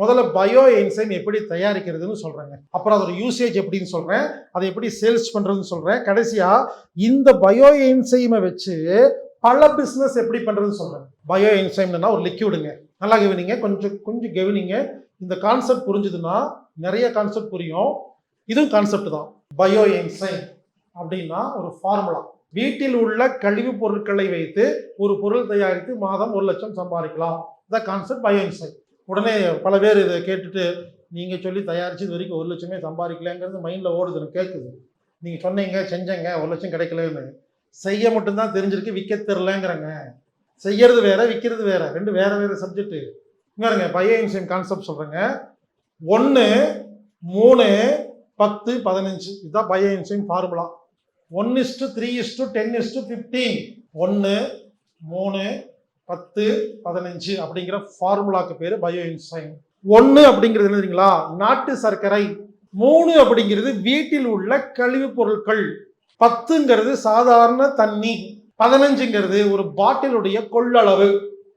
முதல்ல bio enzyme எப்படி தயாரிக்கிறதுன்னு சொல்கிறேங்க அப்புறம் அதோட யூசேஜ் எப்படின்னு சொல்கிறேன் அதை எப்படி சேல்ஸ் பண்ணுறதுன்னு சொல்கிறேன் கடைசியாக இந்த பயோ என்சைமை வச்சு பல பிஸ்னஸ் எப்படி பண்ணுறதுன்னு சொல்கிறேன் பயோ என்சைம்னா ஒரு லிக்யூடுங்க நல்லா கவனிங்க. கொஞ்சம் கொஞ்சம் கவனிங்க. இந்த கான்செப்ட் புரிஞ்சுதுன்னா நிறைய கான்செப்ட் புரியும். இதுவும் கான்செப்ட் தான். பயோ என்சைம் அப்படின்னா ஒரு ஃபார்முலா வீட்டில் உள்ள கழிவுப் பொருட்களை வைத்து ஒரு பொருள் தயாரித்து மாதம் ஒரு லட்சம் சம்பாதிக்கலாம். இந்த கான்செப்ட் பயோ என்சைம் உடனே பல பேர் இதை கேட்டுட்டு நீங்கள் சொல்லி தயாரிச்சு இது வரைக்கும் ஒரு லட்சமே சம்பாதிக்கலங்கிறது மைண்டில் ஓடுது எனக்கு கேட்குது நீங்கள் சொன்னீங்க செஞ்சங்க ஒரு லட்சம் கிடைக்கலன்னு. செய்ய மட்டும்தான் தெரிஞ்சிருக்கு விற்க தெரிலங்கிறங்க செய்யறது வேற விற்கிறது வேற. ரெண்டு வேற வேற சப்ஜெக்ட்டு இங்க பயோ என்சைம் கான்செப்ட் சொல்கிறேங்க ஒன்று மூணு பத்து பதினஞ்சு. இதுதான் bio enzyme formula one is to three is to ten is to fifteen ஒன்று மூணு பத்து பதினஞ்சு அப்படிங்கிற ஃபார்முலாக்கு பேர் பயோ என்சைம் ஒன்று அப்படிங்கிறது என்ன நாட்டு சர்க்கரை. மூணு அப்படிங்கிறது வீட்டில் உள்ள கழிவுப் பொருட்கள். பத்துங்கிறது சாதாரண தண்ணி. பதினஞ்சுங்கிறது ஒரு பாட்டிலுடைய கொள்ளளவு.